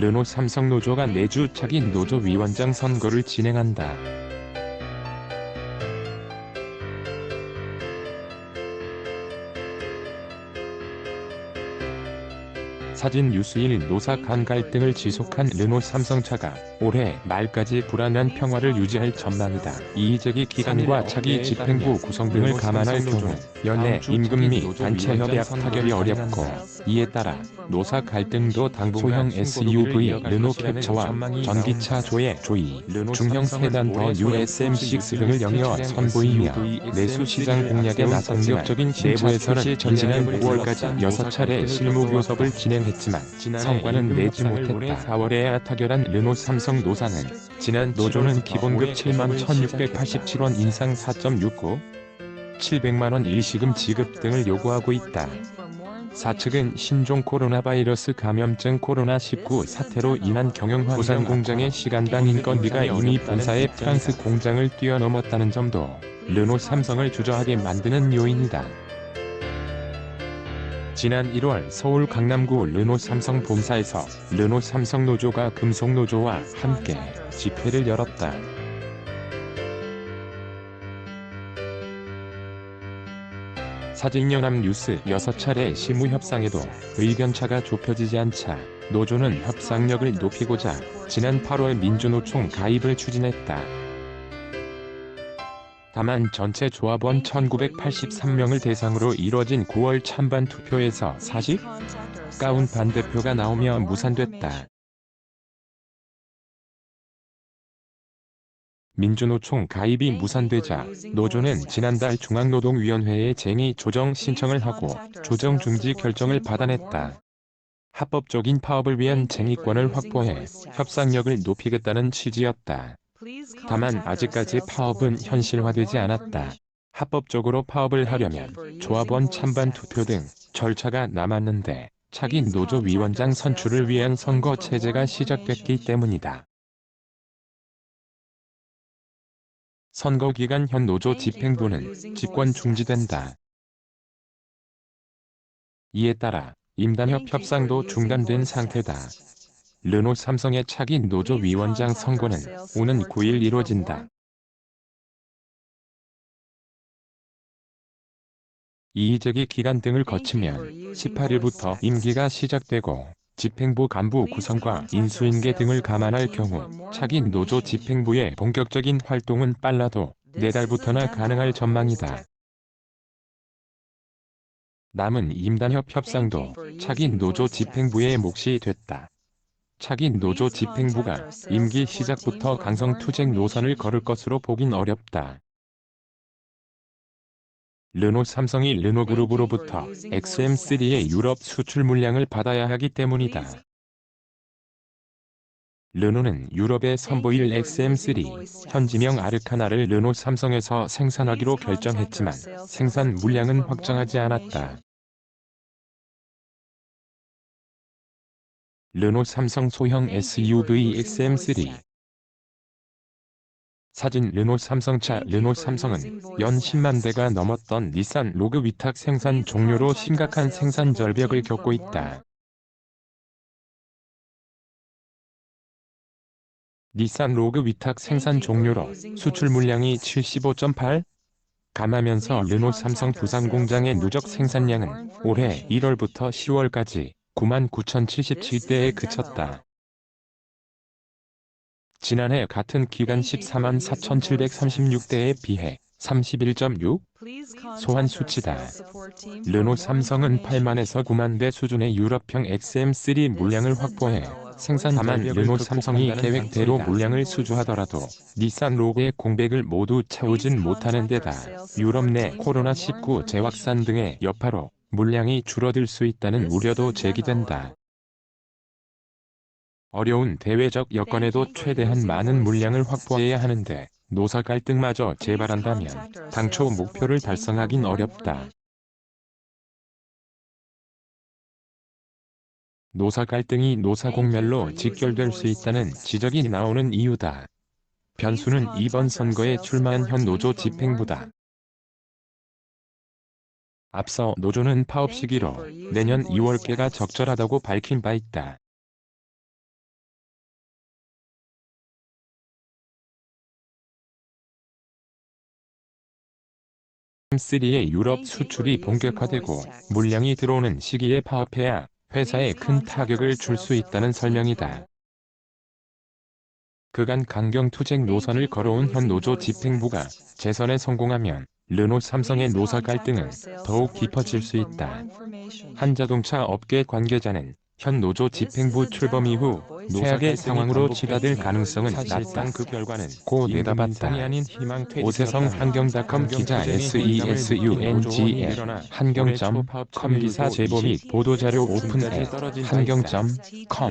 르노 삼성 노조가 내주 차기 노조 위원장 선거를 진행한다. 사진 뉴스일 노사 간 갈등을 지속한 르노 삼성차가 올해 말까지 불안한 평화를 유지할 전망이다. 이의제기 기간과 차기 집행부 구성 등을 감안할 경우 연내 임금 및 단체 협약 타결이 어렵고 이에 따라 노사 갈등도 당분간 SUV 르노 캡처와 전기차 조의 조이, 중형 세단 더 USM6 등을 영위어 선보이며 내수 시장 공략에 나선 적적인 내부에서는 지난 9월까지 6차례 실무 교섭을 진행했 지만 성과는 내지 못했다. 4월에 타결한 르노 삼성 노사는 지난 노조는 기본급 7만 1687원 인상 4.69 700만원 일시금 지급 등을 요구하고 있다. 사측은 신종 코로나 바이러스 감염증 코로나19 사태로 인한 경영화 부산 공장의 시간당 인건비가 이미 본사의 프랑스 공장을 뛰어넘었다는 점도 르노 삼성을 주저하게 만드는 요인이다. 지난 1월 서울 강남구 르노 삼성 본사에서 르노 삼성 노조가 금속 노조와 함께 집회를 열었다. 사직연합 뉴스 6차례 실무 협상에도 의견차가 좁혀지지 않자 노조는 협상력을 높이고자 지난 8월 민주노총 가입을 추진했다. 다만 전체 조합원 1983명을 대상으로 이뤄진 9월 찬반 투표에서 40 가운 반대표가 나오며 무산됐다. 민주노총 가입이 무산되자 노조는 지난달 중앙노동위원회에 쟁의 조정 신청을 하고 조정 중지 결정을 받아냈다. 합법적인 파업을 위한 쟁의권을 확보해 협상력을 높이겠다는 취지였다. 다만 아직까지 파업은 현실화되지 않았다. 합법적으로 파업을 하려면 조합원 찬반 투표 등 절차가 남았는데 차기 노조 위원장 선출을 위한 선거 체제가 시작됐기 때문이다. 선거 기간 현 노조 집행부는 집권 중지된다. 이에 따라 임단협 협상도 중단된 상태다. 르노 삼성의 차기 노조 위원장 선거는 오는 9일 이뤄진다. 이의제기 기간 등을 거치면 18일부터 임기가 시작되고 집행부 간부 구성과 인수인계 등을 감안할 경우 차기 노조 집행부의 본격적인 활동은 빨라도 내달부터나 가능할 전망이다. 남은 임단협 협상도 차기 노조 집행부의 몫이 됐다. 차기 노조 집행부가 임기 시작부터 강성투쟁 노선을 걸을 것으로 보긴 어렵다. 르노 삼성이 르노그룹으로부터 XM3의 유럽 수출 물량을 받아야 하기 때문이다. 르노는 유럽에 선보일 XM3 현지명 아르카나를 르노 삼성에서 생산하기로 결정했지만 생산 물량은 확정하지 않았다. 르노 삼성 소형 SUV XM3 사진 르노 삼성차 르노 삼성은 연 10만 대가 넘었던 닛산 로그 위탁 생산 종료로 심각한 생산 절벽을 겪고 있다. 닛산 로그 위탁 생산 종료로 수출 물량이 75.8 감하면서 르노 삼성 부산 공장의 누적 생산량은 올해 1월부터 10월까지 9만 9,077대에 그쳤다. 지난해 같은 기간 14만 4,736대에 비해 31.6 소환 수치다. 르노 삼성은 8만에서 9만 대 수준의 유럽형 XM3 물량을 확보해 생산 다만 르노 삼성이 계획대로 물량을 수주하더라도 닛산 로그의 공백을 모두 채우진 못하는 데다 유럽 내 코로나19 재확산 등의 여파로 물량이 줄어들 수 있다는 우려도 제기된다. 어려운 대외적 여건에도 최대한 많은 물량을 확보해야 하는데 노사 갈등마저 재발한다면 당초 목표를 달성하긴 어렵다. 노사 갈등이 노사 공멸로 직결될 수 있다는 지적이 나오는 이유다. 변수는 이번 선거에 출마한 현 노조 집행부다. 앞서 노조는 파업 시기로 내년 2월 개가 적절하다고 밝힌 바 있다. 3의 유럽 수출이 본격화되고 물량이 들어오는 시기에 파업해야 회사에 큰 타격을 줄 수 있다는 설명이다. 그간 강경투쟁 노선을 걸어온 현 노조 집행부가 재선에 성공하면 르노 삼성의 노사 갈등은 더욱 깊어질 수 있다. 한 자동차 업계 관계자는 현 노조 집행부 출범 이후 최악의 상황으로 치닫을 가능성은 낮다. 그 결과는 고 내다봤다. 오세성 환경닷컴 기자 E SESUNGL 한경점 컴 기사 제보 및 보도자료 오픈 앱 한경점 컴